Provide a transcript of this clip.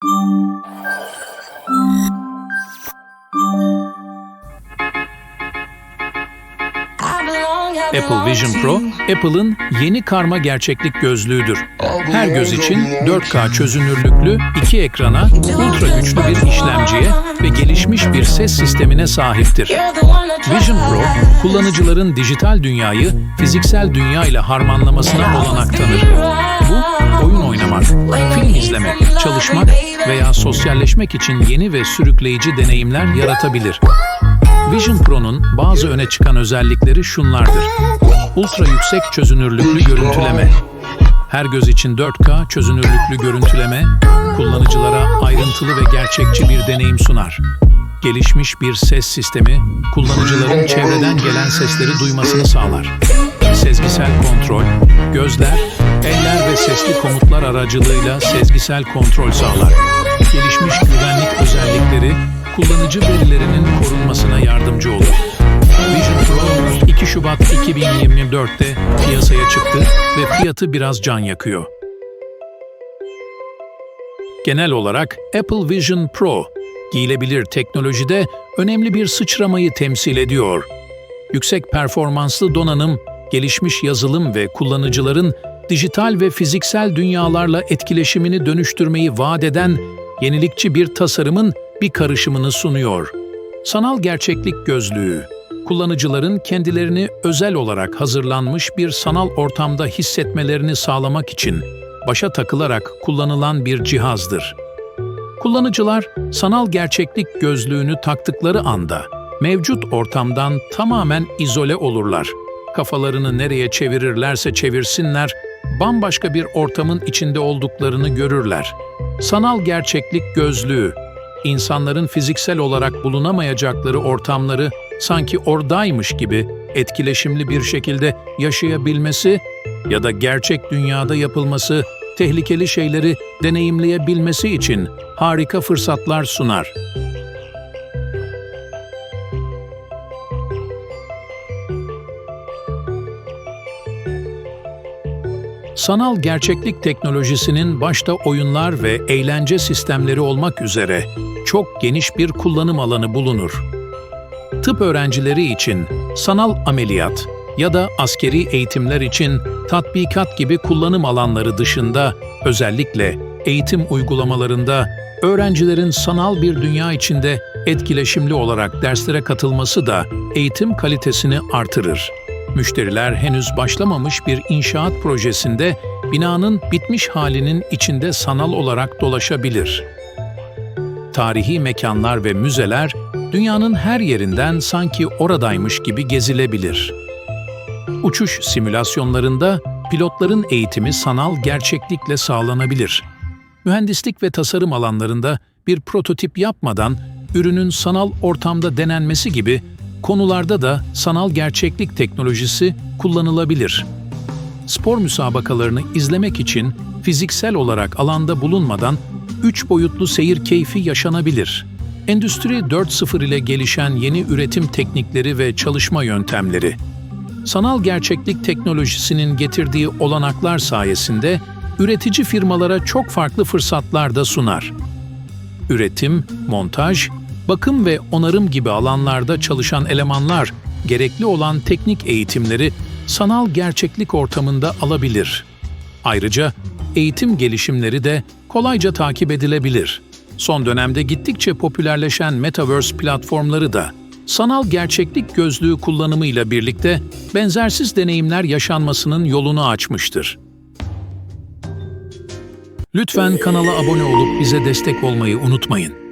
うん。Apple Vision Pro, Apple'ın yeni karma gerçeklik gözlüğüdür. Her göz için 4K çözünürlüklü iki ekrana, ultra güçlü bir işlemciye ve gelişmiş bir ses sistemine sahiptir. Vision Pro, kullanıcıların dijital dünyayı fiziksel dünya ile harmanlamasına olanak tanır. Bu, oyun oynamak, film izlemek, çalışmak veya sosyalleşmek için yeni ve sürükleyici deneyimler yaratabilir. Vision Pro'nun bazı öne çıkan özellikleri şunlardır. Ultra yüksek çözünürlüklü görüntüleme. Her göz için 4K çözünürlüklü görüntüleme, kullanıcılara ayrıntılı ve gerçekçi bir deneyim sunar. Gelişmiş bir ses sistemi, kullanıcıların çevreden gelen sesleri duymasını sağlar. Sezgisel kontrol, gözler, eller ve sesli komutlar aracılığıyla sezgisel kontrol sağlar. Gelişmiş güvenlik özellikleri, kullanıcı verilerinin korunmasına yardımcı olur. Vision Pro 2 Şubat 2024'te piyasaya çıktı ve fiyatı biraz can yakıyor. Genel olarak Apple Vision Pro, giyilebilir teknolojide önemli bir sıçramayı temsil ediyor. Yüksek performanslı donanım, gelişmiş yazılım ve kullanıcıların dijital ve fiziksel dünyalarla etkileşimini dönüştürmeyi vaat eden yenilikçi bir tasarımın bir karışımını sunuyor. Sanal gerçeklik gözlüğü, kullanıcıların kendilerini özel olarak hazırlanmış bir sanal ortamda hissetmelerini sağlamak için başa takılarak kullanılan bir cihazdır. Kullanıcılar sanal gerçeklik gözlüğünü taktıkları anda mevcut ortamdan tamamen izole olurlar. Kafalarını nereye çevirirlerse çevirsinler, bambaşka bir ortamın içinde olduklarını görürler. Sanal gerçeklik gözlüğü, insanların fiziksel olarak bulunamayacakları ortamları sanki oradaymış gibi etkileşimli bir şekilde yaşayabilmesi ya da gerçek dünyada yapılması tehlikeli şeyleri deneyimleyebilmesi için harika fırsatlar sunar. Sanal gerçeklik teknolojisinin başta oyunlar ve eğlence sistemleri olmak üzere çok geniş bir kullanım alanı bulunur. Tıp öğrencileri için sanal ameliyat ya da askeri eğitimler için tatbikat gibi kullanım alanları dışında özellikle eğitim uygulamalarında öğrencilerin sanal bir dünya içinde etkileşimli olarak derslere katılması da eğitim kalitesini artırır. Müşteriler henüz başlamamış bir inşaat projesinde binanın bitmiş halinin içinde sanal olarak dolaşabilir. Tarihi mekanlar ve müzeler dünyanın her yerinden sanki oradaymış gibi gezilebilir. Uçuş simülasyonlarında pilotların eğitimi sanal gerçeklikle sağlanabilir. Mühendislik ve tasarım alanlarında bir prototip yapmadan ürünün sanal ortamda denenmesi gibi konularda da sanal gerçeklik teknolojisi kullanılabilir. Spor müsabakalarını izlemek için fiziksel olarak alanda bulunmadan 3 boyutlu seyir keyfi yaşanabilir. Endüstri 4.0 ile gelişen yeni üretim teknikleri ve çalışma yöntemleri, sanal gerçeklik teknolojisinin getirdiği olanaklar sayesinde üretici firmalara çok farklı fırsatlar da sunar. Üretim, montaj, bakım ve onarım gibi alanlarda çalışan elemanlar gerekli olan teknik eğitimleri sanal gerçeklik ortamında alabilir. Ayrıca eğitim gelişimleri de kolayca takip edilebilir. Son dönemde gittikçe popülerleşen metaverse platformları da sanal gerçeklik gözlüğü kullanımıyla birlikte benzersiz deneyimler yaşanmasının yolunu açmıştır. Lütfen kanala abone olup bize destek olmayı unutmayın.